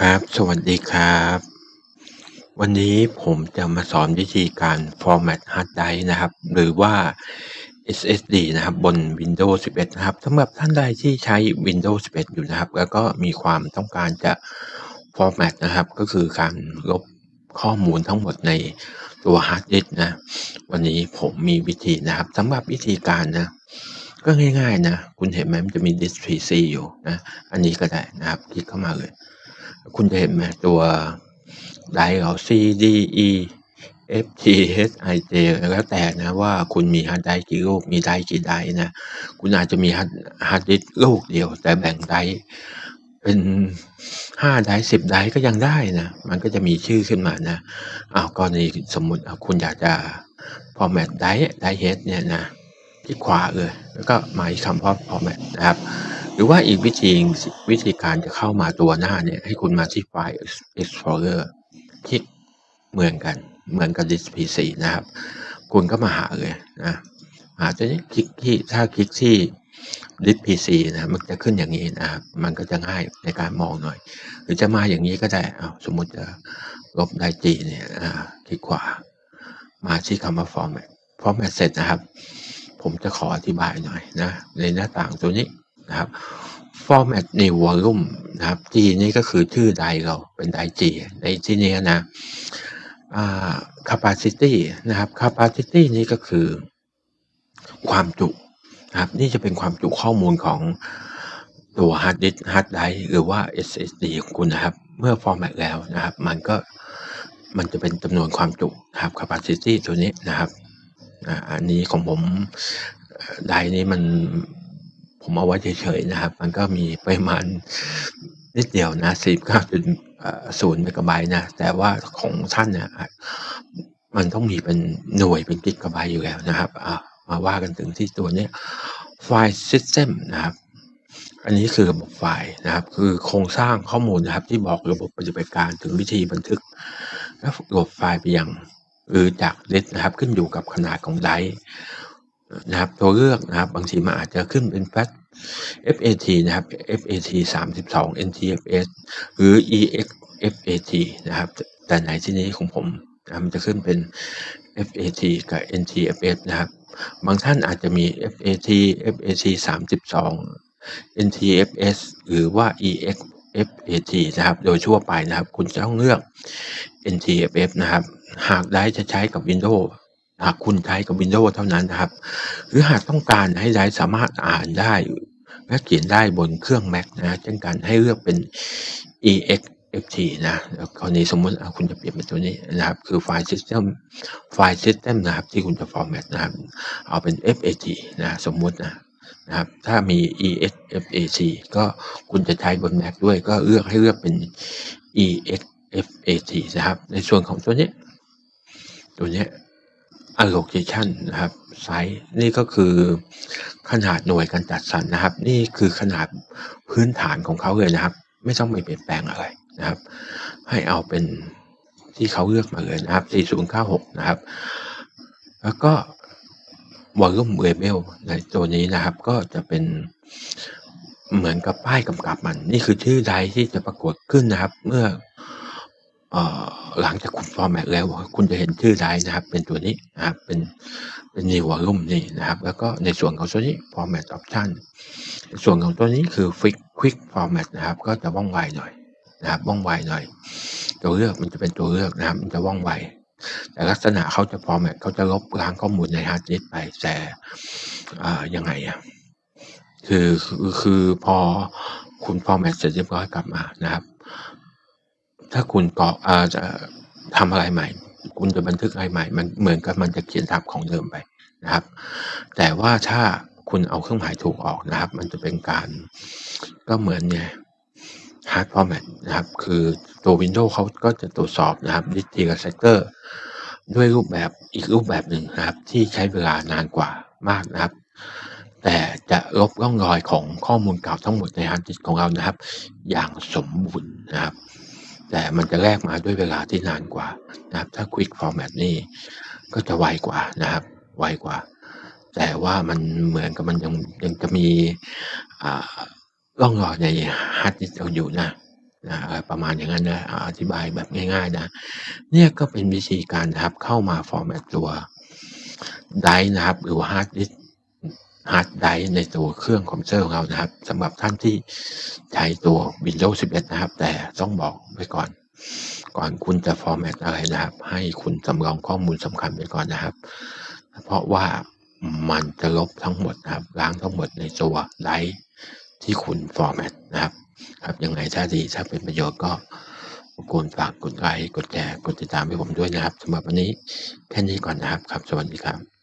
ครับ สวัสดีครับ วันนี้ผมจะมาสอนวิธีการ format hard drive นะครับ หรือว่า SSD นะครับ บน Windows 11 นะครับสำหรับท่านใดที่ใช้ Windows 11 อยู่นะครับ แล้วก็มีความต้องการจะ format นะครับ ก็คือการลบข้อมูลทั้งหมดในตัว hard disk นะ วันนี้ผมมีวิธีนะครับสำหรับวิธีการนะก็ง่ายๆนะ คุณเห็นไหมมันจะมี disk PC อยู่นะ อันนี้ก็ได้นะครับ คลิกเข้ามาเลย คุณจะเห็นไหมตัวไดร์เรา C D E F G H I J แล้วแต่นะว่าคุณมีฮาร์ดไดร์กี่ลูกมีไดร์กี่ไดร์นะ คุณอาจจะมีฮาร์ดฮาร์ดดิสก์ลูกเดียว แต่แบ่งไดร์เป็นห้าไดร์สิบไดร์ก็ยังได้นะ มันก็จะมีชื่อขึ้นมานะอ้าวกรณีสมมุติคุณอยากจะ format ไดร์ไดร์เฮดเนี่ยนะที่ขวาเลย แล้วก็หมายคำว่า format นะครับ หรือว่าอีกวิธีวิธีการจะเข้ามาตัวหน้าเนี่ย ให้คุณมาที่ไฟล์ Explorer คลิกเหมือนกัน เหมือนกับ Disk PC นะครับ คุณก็มาหาเลยนะหาตัวนี้คลิกที่ถ้าคลิกที่ Disk PC นะมันจะขึ้นอย่างนี้นะครับ มันก็จะง่ายในการมองหน่อย หรือจะมาอย่างนี้ก็ได้เอาสมมุติจะลบไดจีเนี่ยคลิกขวา มาที่คำว่า format format เสร็จนะครับ ผมจะขออธิบายหน่อยนะ ในหน้าต่างตัวนี้ นะครับ format new volume นะครับ G นี่ก็คือชื่อไดเราเป็นได G ในที่นี้นะ capacity นะครับ capacity นี่ก็คือความจุนะครับ นี่จะเป็นความจุข้อมูลของตัว hard disk hard drive หรือว่า SSD ของคุณนะครับ เมื่อ format แล้วนะครับ มันก็มันจะเป็นจำนวนความจุนะครับ capacity ตัวนี้นะครับอันนี้ของผมไดนี้มัน ผมเอาไว้เฉยๆนะครับ มันก็มีปริมาณนิดเดียวนะ49.0เมกะไบต์นะ แต่ว่าของท่านเนี่ยมันต้องมีเป็นหน่วยเป็นกิกะไบต์อยู่แล้วนะครับมาว่ากันถึงที่ตัวนี้ไฟล์ซิสเต็มนะครับ อันนี้คือระบบไฟล์นะครับ คือโครงสร้างข้อมูลนะครับ ที่บอกระบบปฏิบัติการถึงวิธีบันทึก และระบบไฟล์ไปยังหรือจากดิสนะครับ ขึ้นอยู่กับขนาดของไดร์ นะครับตัวเลือกนะครับบางทีมันอาจจะขึ้นเป็นแฟ FAT นะครับ FAT 32 NTFS หรือ EXFAT นะครับ แต่ในที่นี้ของผมนะมันจะขึ้นเป็น FAT กับ NTFS นะครับ บางท่านอาจจะมี FAT FAT 32 NTFS หรือว่า EXFAT นะครับ โดยทั่วไปนะครับ คุณจะต้องเลือก NTFS นะครับ หากได้จะใช้กับ Windows หากคุณใช้กับ Windows เท่านั้นนะครับ หรือหากต้องการให้ได้สามารถอ่านได้และเขียนได้บนเครื่อง Mac นะเช่นกันให้เลือกเป็น EXFT นะกรณีสมมติคุณจะเปลี่ยนเป็นตัวนี้นะครับ คือไฟล์ System ไฟล์ System นะครับ ที่คุณจะ format นะครับ เอาเป็น FAT นะสมมตินะนะครับ ถ้ามี EXFAT ก็คุณจะใช้บน Mac ด้วยก็เลือกให้เลือกเป็น EXFAT นะครับ ในส่วนของตัวนี้ ตัวนี้ allocation นะครับไซส์นี่ก็คือขนาดหน่วยการจัดสรรนะครับ นี่คือขนาดพื้นฐานของเขาเลยนะครับ ไม่ต้องไปเปลี่ยนแปลงอะไรนะครับ ให้เอาเป็นที่เขาเลือกมาเลยนะครับ 4096 นะครับ แล้วก็ volume label ในตัวนี้นะครับ ก็จะเป็นเหมือนกับป้ายกำกับมัน นี่คือชื่อใดที่จะปรากฏขึ้นนะครับ เมื่อ หลังจากคุณฟอร์แมตแล้ว คุณจะเห็นชื่อไดนะครับ เป็นตัวนี้นะครับ เป็นเป็น new volume นี่นะครับ แล้วก็ในส่วนของตัวนี้ format option ส่วนของตัวนี้คือ quick quick format นะครับ ก็จะว่องไวหน่อยนะครับ ว่องไวหน่อย ตัวเลือกมันจะเป็นตัวเลือกนะครับ มันจะว่องไว แต่ลักษณะเขาจะ format เขาจะลบล้างข้อมูลใน hard disk ไป แต่ยังไงอะคือคือคือพอคุณ format เสร็จเรียบร้อยกลับมานะครับ ถ้าคุณกรอกอาจะทำอะไรใหม่ คุณจะบันทึกอะไรใหม่ มันเหมือนกับมันจะเขียนทับของเดิมไปนะครับ แต่ว่าถ้าคุณเอาเครื่องหมายถูกออกนะครับ มันจะเป็นการก็เหมือนเนี่ย hard format นะครับ คือตัว Windows เขาก็จะตรวจสอบนะครับ d i s t r i c sector ด้วยรูปแบบอีกรูปแบบหนึ่งนะครับ ที่ใช้เวลานานกว่ามากนะครับ แต่จะลบร่องรอยของข้อมูลเก่าทั้งหมดในฮาร์ดดิสก์ของเรานะครับ อย่างสมบูรณ์นะครับ แต่มันจะแลกมาด้วยเวลาที่นานกว่านะครับ ถ้า Quick Format นี่ก็จะไวกว่านะครับ ไวกว่า แต่ว่ามันเหมือนกับมันยังยังจะมีร่องรอยในฮาร์ดดิสก์อยู่นะนะประมาณอย่างนั้นนะอธิบายแบบง่าย ๆ นะ เนี่ยก็เป็นวิธีการนะครับเข้ามา format ตัวไดร์นะครับหรือฮาร์ดดิสก์ ฮาร์ดไดร์ในตัวเครื่องคอมพิวเตอร์ของเรานะครับสำหรับท่านที่ใช้ตัว Windows 11 นะครับ แต่ต้องบอกไว้ก่อน ก่อนคุณจะ format อะไรนะครับ ให้คุณสำรองข้อมูลสำคัญไว้ก่อนนะครับ เพราะว่ามันจะลบทั้งหมดนะครับ ล้างทั้งหมดในตัวไดร์ที่คุณ format นะครับครับยังไงถ้าดีถ้าเป็นประโยชน์ก็รบกวนฝากกดไลค์กดแชร์กดติดตามให้ผมด้วยนะครับสำหรับวันนี้แค่นี้ก่อนนะครับครับ สวัสดีครับ